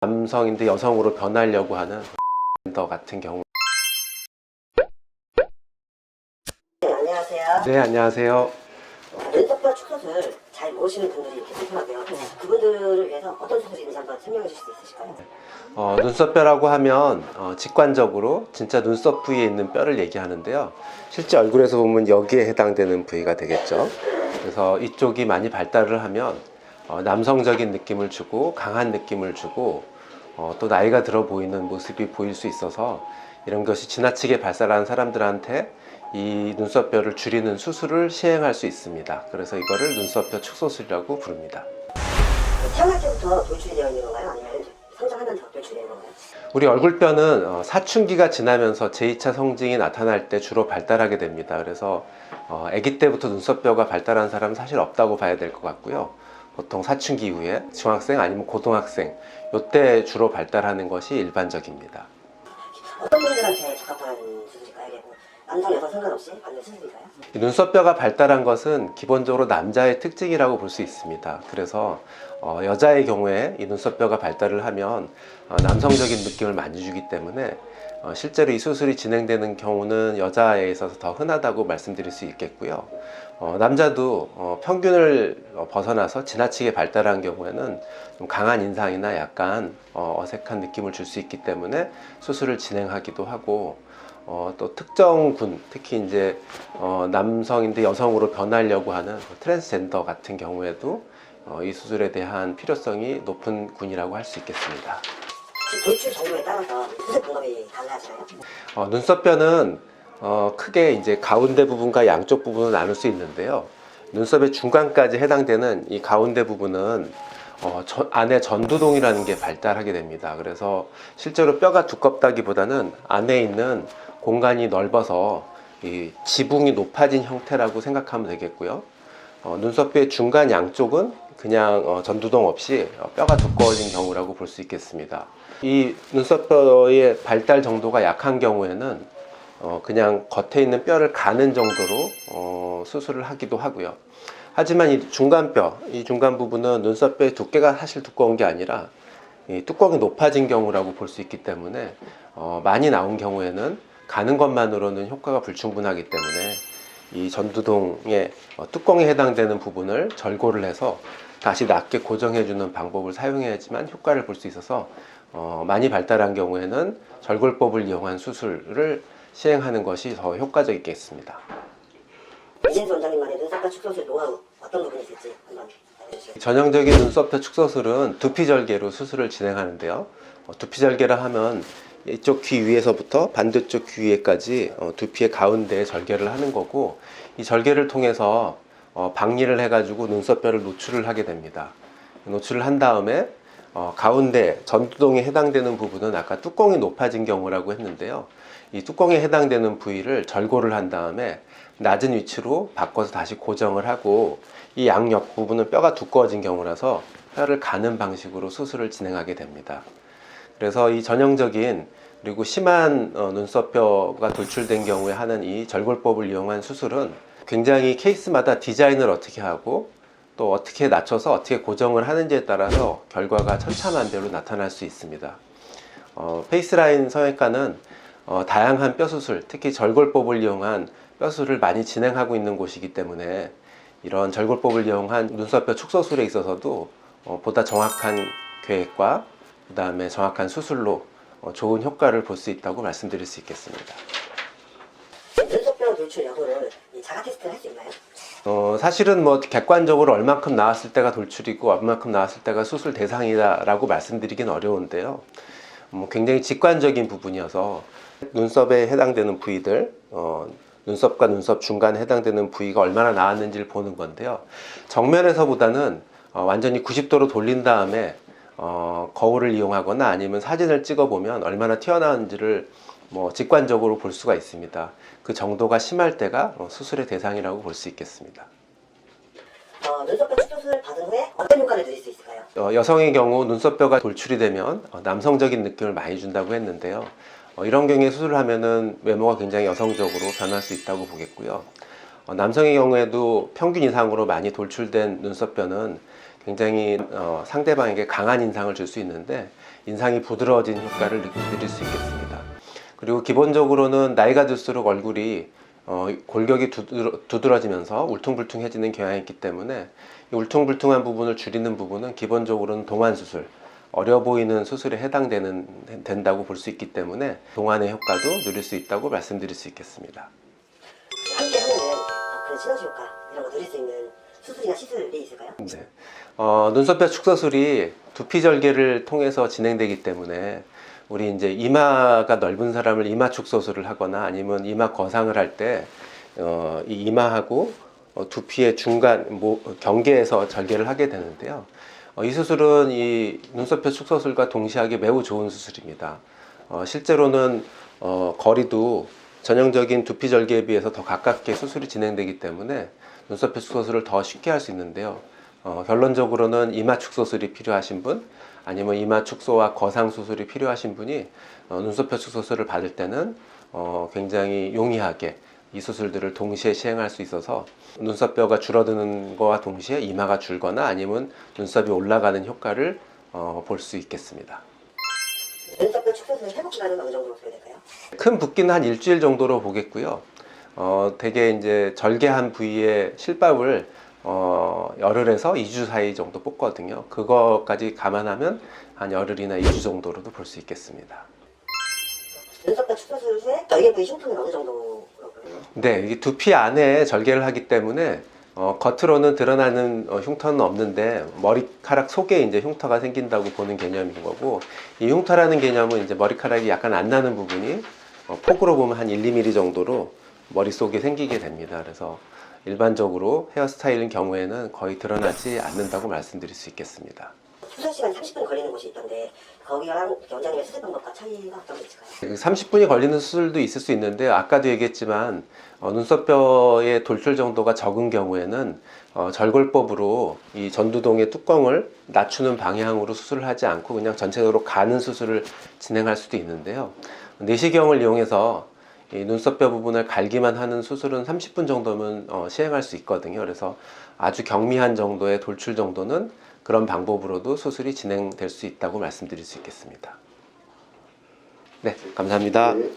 남성인데 여성으로 변하려고 하는 더 같은 경우. 네, 안녕하세요. 네, 안녕하세요. 눈썹뼈 축소술 잘 모르시는 분들이 계실 텐데요. 그분들을 위해서 어떤 있는지 한번 설명해 주실 수 있으실까요? 어, 눈썹뼈라고 하면 어, 직관적으로 진짜 눈썹 부위에 있는 뼈를 얘기하는데요. 실제 얼굴에서 보면 여기에 해당되는 부위가 되겠죠. 그래서 이쪽이 많이 발달을 하면 어, 남성적인 느낌을 주고 강한 느낌을 주고 어, 또 나이가 들어 보이는 모습이 보일 수 있어서 이런 것이 지나치게 발달한 사람들한테 이 눈썹뼈를 줄이는 수술을 시행할 수 있습니다. 그래서 이거를 눈썹뼈 축소술이라고 부릅니다. 태어날 때부터 돌출이 되어 있는 건가요? 아니면 성장하면서 돌출이 되는 건가요? 우리 얼굴뼈는 어, 사춘기가 지나면서 제2차 성징이 나타날 때 주로 발달하게 됩니다. 그래서 어, 아기 때부터 눈썹뼈가 발달한 사람은 사실 없다고 봐야 될 것 같고요. 보통 사춘기 이후에 중학생 아니면 고등학생 이때 주로 발달하는 것이 일반적입니다. 어떤 분들한테 적합한 수술일까요? 이게 뭐 남성, 여성 상관없이 받는 수술일까요? 이 눈썹뼈가 발달한 것은 기본적으로 남자의 특징이라고 볼 수 있습니다. 그래서 어, 여자의 경우에 이 눈썹뼈가 발달을 하면 어, 남성적인 느낌을 많이 주기 때문에 어, 실제로 이 수술이 진행되는 경우는 여자에 있어서 더 흔하다고 말씀드릴 수 있겠고요. 어, 남자도 어, 평균을 어, 벗어나서 지나치게 발달한 경우에는 좀 강한 인상이나 약간 어, 어색한 느낌을 줄 수 있기 때문에 수술을 진행하기도 하고 어, 또 특정 군, 특히 이제 어, 남성인데 여성으로 변하려고 하는 그 트랜스젠더 같은 경우에도 어, 이 수술에 대한 필요성이 높은 군이라고 할 수 있겠습니다. 즉 돌출 정도에 따라서 수술 방법이 달라지나요? 어, 눈썹뼈는 어, 크게 이제 가운데 부분과 양쪽 부분을 나눌 수 있는데요. 눈썹의 중간까지 해당되는 이 가운데 부분은 어, 저- 안에 전두동이라는 게 발달하게 됩니다. 그래서 실제로 뼈가 두껍다기보다는 안에 있는 공간이 넓어서 이 지붕이 높아진 형태라고 생각하면 되겠고요. 어, 눈썹의 중간 양쪽은 그냥 어, 전두동 없이 어, 뼈가 두꺼워진 경우라고 볼 수 있겠습니다. 이 눈썹뼈의 발달 정도가 약한 경우에는 어, 그냥 겉에 있는 뼈를 가는 정도로 어, 수술을 하기도 하고요. 하지만 이 중간뼈, 이 중간 부분은 눈썹뼈의 두께가 사실 두꺼운 게 아니라 이 뚜껑이 높아진 경우라고 볼 수 있기 때문에 어, 많이 나온 경우에는 가는 것만으로는 효과가 불충분하기 때문에 이 전두동의 어, 뚜껑에 해당되는 부분을 절골을 해서 다시 낮게 고정해주는 방법을 사용해야지만 효과를 볼 수 있어서 어, 많이 발달한 경우에는 절골법을 이용한 수술을 시행하는 것이 더 효과적이겠습니다. 이진수 원장님만의 눈썹뼈 축소술 노하우 어떤 부분이 있을지 한번? 전형적인 눈썹뼈 축소술은 두피절개로 수술을 진행하는데요. 어, 두피절개라 하면 이쪽 귀 위에서부터 반대쪽 귀 위에까지 어, 두피의 가운데에 절개를 하는 거고 이 절개를 통해서 어, 박리를 해가지고 눈썹뼈를 노출을 하게 됩니다. 노출을 한 다음에 어, 가운데 전두동에 해당되는 부분은 아까 뚜껑이 높아진 경우라고 했는데요. 이 뚜껑에 해당되는 부위를 절골을 한 다음에 낮은 위치로 바꿔서 다시 고정을 하고 이 양 옆 부분은 뼈가 두꺼워진 경우라서 뼈를 가는 방식으로 수술을 진행하게 됩니다. 그래서 이 전형적인 그리고 심한 어, 눈썹뼈가 돌출된 경우에 하는 이 절골법을 이용한 수술은 굉장히 케이스마다 디자인을 어떻게 하고 또 어떻게 낮춰서 어떻게 고정을 하는지에 따라서 결과가 천차만별로 나타날 수 있습니다. 어, 페이스라인 성형외과는 어, 다양한 뼈 수술, 특히 절골법을 이용한 뼈 수술을 많이 진행하고 있는 곳이기 때문에 이런 절골법을 이용한 눈썹뼈 축소술에 있어서도 어, 보다 정확한 계획과 그 다음에 정확한 수술로 어, 좋은 효과를 볼 수 있다고 말씀드릴 수 있겠습니다. 눈썹뼈 돌출 여부를 이 자가 테스트 할수 있나요? 어, 사실은 뭐 객관적으로 얼만큼 나왔을 때가 돌출이고 얼만큼 나왔을 때가 수술 대상이다라고 말씀드리긴 어려운데요. 뭐 굉장히 직관적인 부분이어서 눈썹에 해당되는 부위들, 어, 눈썹과 눈썹 중간에 해당되는 부위가 얼마나 나왔는지를 보는 건데요. 정면에서보다는 어, 완전히 90도로 돌린 다음에 어, 거울을 이용하거나 아니면 사진을 찍어 보면 얼마나 튀어나왔는지를 뭐 직관적으로 볼 수가 있습니다. 그 정도가 심할 때가 어, 수술의 대상이라고 볼 수 있겠습니다. 어, 눈썹뼈 축소술 받은 후에 어떤 효과를 누릴 수 있을까요? 어, 여성의 경우 눈썹뼈가 돌출이 되면 어, 남성적인 느낌을 많이 준다고 했는데요. 어, 이런 경우에 수술을 하면은 외모가 굉장히 여성적으로 변할 수 있다고 보겠고요. 어, 남성의 경우에도 평균 이상으로 많이 돌출된 눈썹뼈는 굉장히 어, 상대방에게 강한 인상을 줄 수 있는데 인상이 부드러워진 효과를 느- 누릴 수 있겠습니다. 그리고 기본적으로는 나이가 들수록 얼굴이 어, 골격이 두드러, 두드러 지면서 울퉁불퉁해지는 경향이 있기 때문에 이 울퉁불퉁한 부분을 줄이는 부분은 기본적으로는 동안 수술, 어려 보이는 수술에 해당되는 된다고 볼 수 있기 때문에 동안의 효과도 누릴 수 있다고 말씀드릴 수 있겠습니다. 함께 하면은 더큰 시너지 효과 이런 거 누릴 수 있는 수술이나 시술이 있을까요? 네. 어, 눈썹뼈 축소술이 두피 절개를 통해서 진행되기 때문에 우리 이제 이마가 넓은 사람을 이마 축소술을 하거나 아니면 이마 거상을 할 때 어, 이 이마하고 어, 두피의 중간 모, 경계에서 절개를 하게 되는데요. 어, 이 수술은 이 눈썹뼈 축소술과 동시하게 매우 좋은 수술입니다. 어, 실제로는 어, 거리도 전형적인 두피 절개에 비해서 더 가깝게 수술이 진행되기 때문에 눈썹뼈 축소술을 더 쉽게 할 수 있는데요. 어, 결론적으로는 이마 축소술이 필요하신 분, 아니면 이마 축소와 거상 수술이 필요하신 분이 어, 눈썹뼈 축소술을 받을 때는 어, 굉장히 용이하게 이 수술들을 동시에 시행할 수 있어서 눈썹뼈가 줄어드는 것과 동시에 이마가 줄거나 아니면 눈썹이 올라가는 효과를 어, 볼 수 있겠습니다. 눈썹뼈 축소술 회복 기간은 어느 정도 소요 될까요? 큰 붓기는 한 일주일 정도로 보겠고요. 어, 대개 이제 절개한 부위에 실밥을 어, 열흘에서 2주 사이 정도 뽑거든요. 그거까지 감안하면 한 열흘이나 2주 정도로도 볼 수 있겠습니다. 눈썹뼈 축소술 후에 절개 부위 흉터는 어느 보여요? 네, 이 두피 안에 절개를 하기 때문에 어, 겉으로는 드러나는 어, 흉터는 없는데 머리카락 속에 이제 흉터가 생긴다고 보는 개념인 거고 이 흉터라는 개념은 이제 머리카락이 약간 안 나는 부분이 어, 폭으로 보면 한 1, 2mm 정도로 머릿속에 생기게 됩니다. 그래서 일반적으로 헤어스타일인 경우에는 거의 드러나지 않는다고 말씀드릴 수 있겠습니다. 수술 시간 30분 걸리는 곳이 있던데 거기랑 원장님의 수술 방법과 차이가 어떤 게 있을까요? 30분이 걸리는 수술도 있을 수 있는데 아까도 얘기했지만 어, 눈썹뼈의 돌출 정도가 적은 경우에는 어, 절골법으로 이 전두동의 뚜껑을 낮추는 방향으로 수술을 하지 않고 그냥 전체적으로 가는 수술을 진행할 수도 있는데요. 내시경을 이용해서 이 눈썹뼈 부분을 갈기만 하는 수술은 30분 정도면 어, 시행할 수 있거든요. 그래서 아주 경미한 정도의 돌출 정도는 그런 방법으로도 수술이 진행될 수 있다고 말씀드릴 수 있겠습니다. 네, 감사합니다. 네.